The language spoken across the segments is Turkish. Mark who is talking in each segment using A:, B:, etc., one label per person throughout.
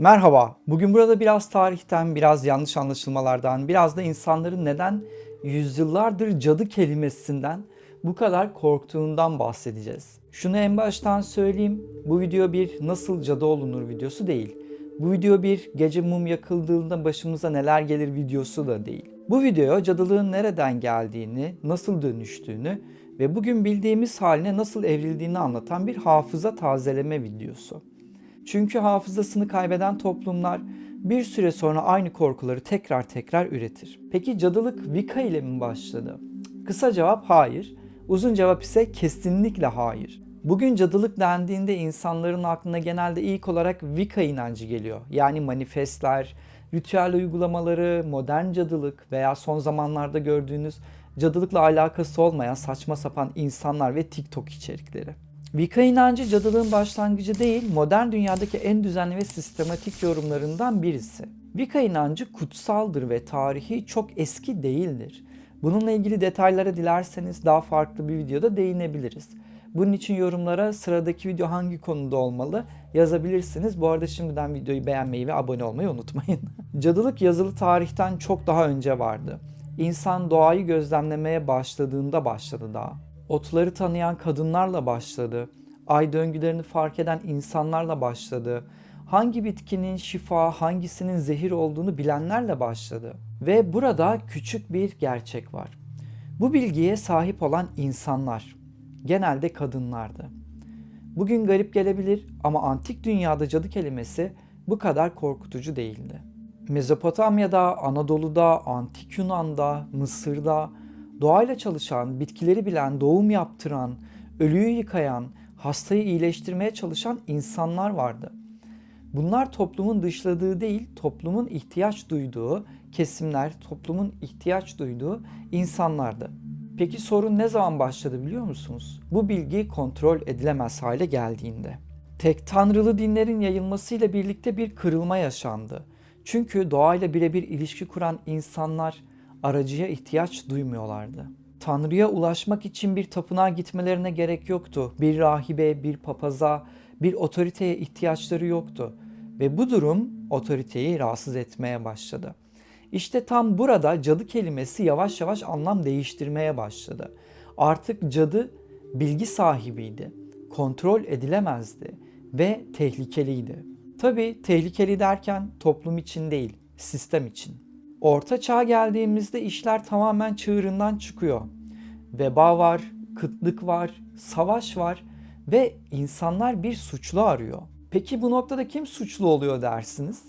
A: Merhaba. Bugün burada biraz tarihten, biraz yanlış anlaşılmalardan, biraz da insanların neden yüzyıllardır cadı kelimesinden bu kadar korktuğundan bahsedeceğiz. Şunu en baştan söyleyeyim. Bu video bir nasıl cadı olunur videosu değil. Bu video bir gece mum yakıldığında başımıza neler gelir videosu da değil. Bu video cadılığın nereden geldiğini, nasıl dönüştüğünü ve bugün bildiğimiz haline nasıl evrildiğini anlatan bir hafıza tazeleme videosu. Çünkü hafızasını kaybeden toplumlar bir süre sonra aynı korkuları tekrar tekrar üretir. Peki cadılık Wicca ile mi başladı? Kısa cevap hayır. Uzun cevap ise kesinlikle hayır. Bugün cadılık dendiğinde insanların aklına genelde ilk olarak Wicca inancı geliyor. Yani manifestler, ritüel uygulamaları, modern cadılık veya son zamanlarda gördüğünüz cadılıkla alakası olmayan saçma sapan insanlar ve TikTok içerikleri. Wicca inancı cadılığın başlangıcı değil, modern dünyadaki en düzenli ve sistematik yorumlarından birisi. Wicca inancı kutsaldır ve tarihi çok eski değildir. Bununla ilgili detaylara dilerseniz daha farklı bir videoda değinebiliriz. Bunun için yorumlara sıradaki video hangi konuda olmalı yazabilirsiniz. Bu arada şimdiden videoyu beğenmeyi ve abone olmayı unutmayın. Cadılık yazılı tarihten çok daha önce vardı. İnsan doğayı gözlemlemeye başladığında başladı daha. Otları tanıyan kadınlarla başladı. Ay döngülerini fark eden insanlarla başladı. Hangi bitkinin şifa, hangisinin zehir olduğunu bilenlerle başladı. Ve burada küçük bir gerçek var. Bu bilgiye sahip olan insanlar genelde kadınlardı. Bugün garip gelebilir ama antik dünyada cadı kelimesi bu kadar korkutucu değildi. Mezopotamya'da, Anadolu'da, Antik Yunan'da, Mısır'da doğayla çalışan, bitkileri bilen, doğum yaptıran, ölüyü yıkayan, hastayı iyileştirmeye çalışan insanlar vardı. Bunlar toplumun dışladığı değil, toplumun ihtiyaç duyduğu kesimler, toplumun ihtiyaç duyduğu insanlardı. Peki sorun ne zaman başladı biliyor musunuz? Bu bilgi kontrol edilemez hale geldiğinde. Tek tanrılı dinlerin yayılmasıyla birlikte bir kırılma yaşandı. Çünkü doğayla birebir ilişki kuran insanlar aracıya ihtiyaç duymuyorlardı. Tanrı'ya ulaşmak için bir tapınağa gitmelerine gerek yoktu. Bir rahibe, bir papaza, bir otoriteye ihtiyaçları yoktu. Ve bu durum otoriteyi rahatsız etmeye başladı. İşte tam burada cadı kelimesi yavaş yavaş anlam değiştirmeye başladı. Artık cadı bilgi sahibiydi, kontrol edilemezdi ve tehlikeliydi. Tabi tehlikeli derken toplum için değil, sistem için. Orta çağ geldiğimizde işler tamamen çığırından çıkıyor. Veba var, kıtlık var, savaş var ve insanlar bir suçlu arıyor. Peki bu noktada kim suçlu oluyor dersiniz?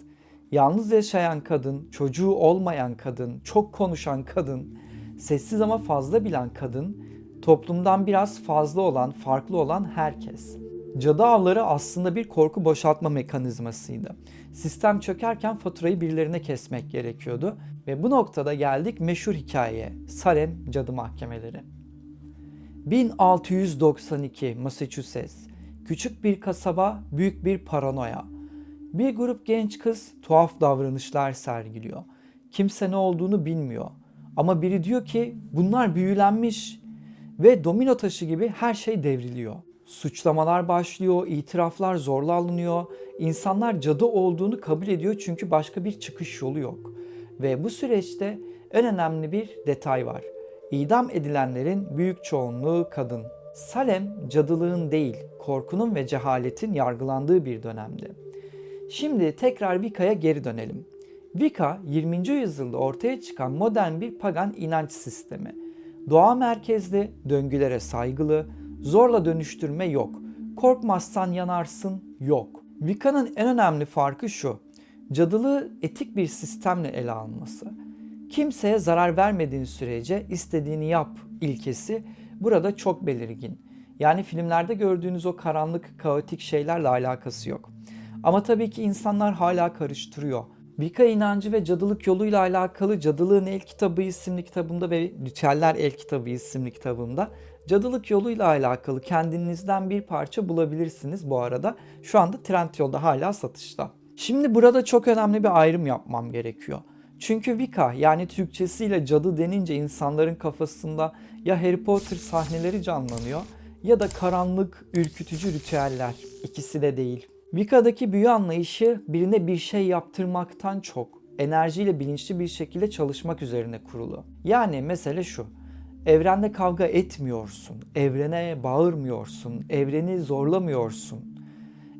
A: Yalnız yaşayan kadın, çocuğu olmayan kadın, çok konuşan kadın, sessiz ama fazla bilen kadın, toplumdan biraz fazla olan, farklı olan herkes. Cadı avları aslında bir korku boşaltma mekanizmasıydı. Sistem çökerken faturayı birilerine kesmek gerekiyordu ve bu noktada geldik meşhur hikayeye. Salem Cadı Mahkemeleri. 1692 Massachusetts. Küçük bir kasaba, büyük bir paranoya. Bir grup genç kız tuhaf davranışlar sergiliyor. Kimse ne olduğunu bilmiyor. Ama biri diyor ki bunlar büyülenmiş ve domino taşı gibi her şey devriliyor. Suçlamalar başlıyor, itiraflar zorla alınıyor. İnsanlar cadı olduğunu kabul ediyor çünkü başka bir çıkış yolu yok. Ve bu süreçte en önemli bir detay var. İdam edilenlerin büyük çoğunluğu kadın. Salem cadılığın değil, korkunun ve cehaletin yargılandığı bir dönemdi. Şimdi tekrar Wicca'ya geri dönelim. Wicca 20. yüzyılda ortaya çıkan modern bir pagan inanç sistemi. Doğa merkezli, döngülere saygılı, zorla dönüştürme yok. Korkmazsan yanarsın yok. Wicca'nın en önemli farkı şu. Cadılığı etik bir sistemle ele alması. Kimseye zarar vermediğin sürece istediğini yap ilkesi burada çok belirgin. Yani filmlerde gördüğünüz o karanlık, kaotik şeylerle alakası yok. Ama tabii ki insanlar hala karıştırıyor. Wicca inancı ve cadılık yoluyla alakalı Cadılığın El Kitabı isimli kitabımda ve Ritüeller El Kitabı isimli kitabımda cadılık yoluyla alakalı kendinizden bir parça bulabilirsiniz bu arada. Şu anda Trendyol'da hala satışta. Şimdi burada çok önemli bir ayrım yapmam gerekiyor. Çünkü Wicca yani Türkçesiyle cadı denince insanların kafasında ya Harry Potter sahneleri canlanıyor ya da karanlık, ürkütücü ritüeller. İkisi de değil. Vika'daki büyü anlayışı birine bir şey yaptırmaktan çok enerjiyle bilinçli bir şekilde çalışmak üzerine kurulu. Yani mesele şu. Evrende kavga etmiyorsun, evrene bağırmıyorsun, evreni zorlamıyorsun.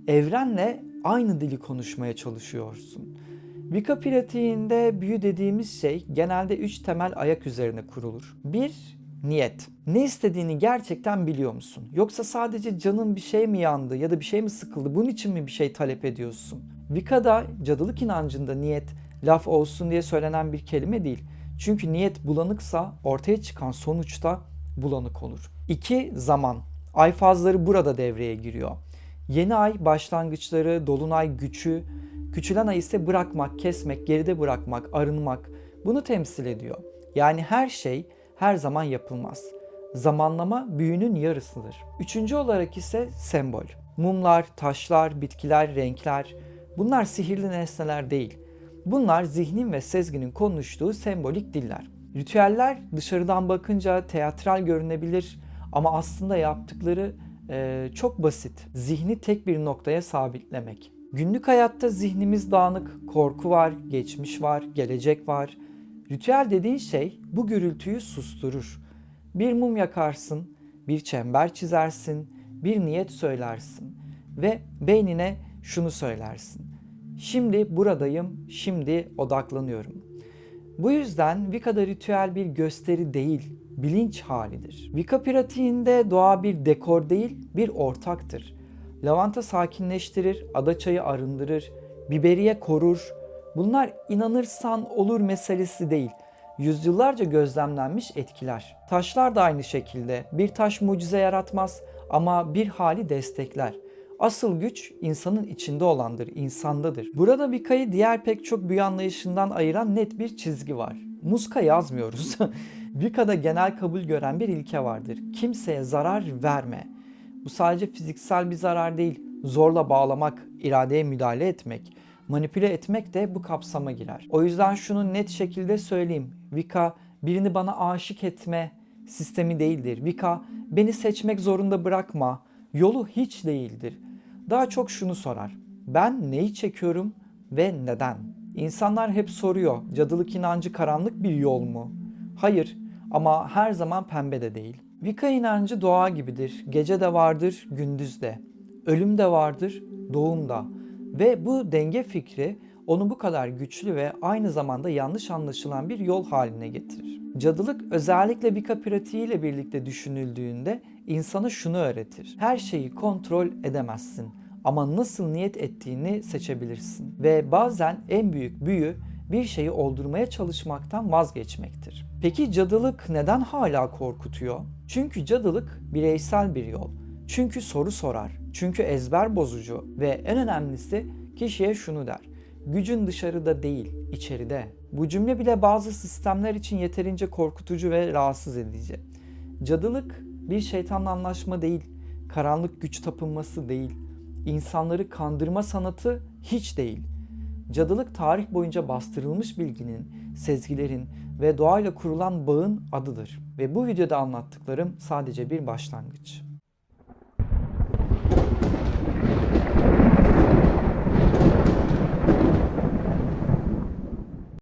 A: Evrenle aynı dili konuşmaya çalışıyorsun. Vika pratiğinde büyü dediğimiz şey genelde üç temel ayak üzerine kurulur. Bir, niyet. Ne istediğini gerçekten biliyor musun? Yoksa sadece canın bir şey mi yandı ya da bir şey mi sıkıldı? Bunun için mi bir şey talep ediyorsun? Vika'da cadılık inancında niyet laf olsun diye söylenen bir kelime değil. Çünkü niyet bulanıksa ortaya çıkan sonuçta bulanık olur. 2. Zaman. Ay fazları burada devreye giriyor. Yeni ay başlangıçları, dolunay gücü, küçülen ay ise bırakmak, kesmek, geride bırakmak, arınmak bunu temsil ediyor. Yani her şey her zaman yapılmaz. Zamanlama büyünün yarısıdır. Üçüncü olarak ise sembol. Mumlar, taşlar, bitkiler, renkler bunlar sihirli nesneler değil. Bunlar zihnin ve sezginin konuştuğu sembolik diller. Ritüeller dışarıdan bakınca teatral görünebilir ama aslında yaptıkları e, çok basit. Zihni tek bir noktaya sabitlemek. Günlük hayatta zihnimiz dağınık, korku var, geçmiş var, gelecek var. Ritüel dediğin şey bu gürültüyü susturur. Bir mum yakarsın, bir çember çizersin, bir niyet söylersin ve beynine şunu söylersin. Şimdi buradayım, şimdi odaklanıyorum. Bu yüzden Vika'da ritüel bir gösteri değil, bilinç halidir. Vika pratiğinde doğa bir dekor değil, bir ortaktır. Lavanta sakinleştirir, adaçayı arındırır, biberiye korur. Bunlar inanırsan olur meselesi değil. Yüzyıllarca gözlemlenmiş etkiler. Taşlar da aynı şekilde. Bir taş mucize yaratmaz ama bir hali destekler. Asıl güç insanın içinde olandır, insandadır. Burada Vika'yı diğer pek çok büyü anlayışından ayıran net bir çizgi var. Muska yazmıyoruz. Vika'da genel kabul gören bir ilke vardır. Kimseye zarar verme. Bu sadece fiziksel bir zarar değil. Zorla bağlamak, iradeye müdahale etmek, manipüle etmek de bu kapsama girer. O yüzden şunu net şekilde söyleyeyim. Vika birini bana aşık etme sistemi değildir. Vika beni seçmek zorunda bırakma. Yolu hiç değildir. Daha çok şunu sorar. Ben neyi çekiyorum ve neden? İnsanlar hep soruyor. Cadılık inancı karanlık bir yol mu? Hayır ama her zaman pembe de değil. Vika inancı doğa gibidir. Gece de vardır, gündüz de. Ölüm de vardır, doğum da. Ve bu denge fikri onu bu kadar güçlü ve aynı zamanda yanlış anlaşılan bir yol haline getirir. Cadılık özellikle Vika pratiğiyle birlikte düşünüldüğünde insana şunu öğretir. Her şeyi kontrol edemezsin ama nasıl niyet ettiğini seçebilirsin. Ve bazen en büyük büyü bir şeyi oldurmaya çalışmaktan vazgeçmektir. Peki cadılık neden hala korkutuyor? Çünkü cadılık bireysel bir yol. Çünkü soru sorar. Çünkü ezber bozucu ve en önemlisi kişiye şunu der. Gücün dışarıda değil, içeride. Bu cümle bile bazı sistemler için yeterince korkutucu ve rahatsız edici. Cadılık bir şeytanla anlaşma değil, karanlık güç tapınması değil, insanları kandırma sanatı hiç değil. Cadılık tarih boyunca bastırılmış bilginin, sezgilerin ve doğayla kurulan bağın adıdır. Ve bu videoda anlattıklarım sadece bir başlangıç.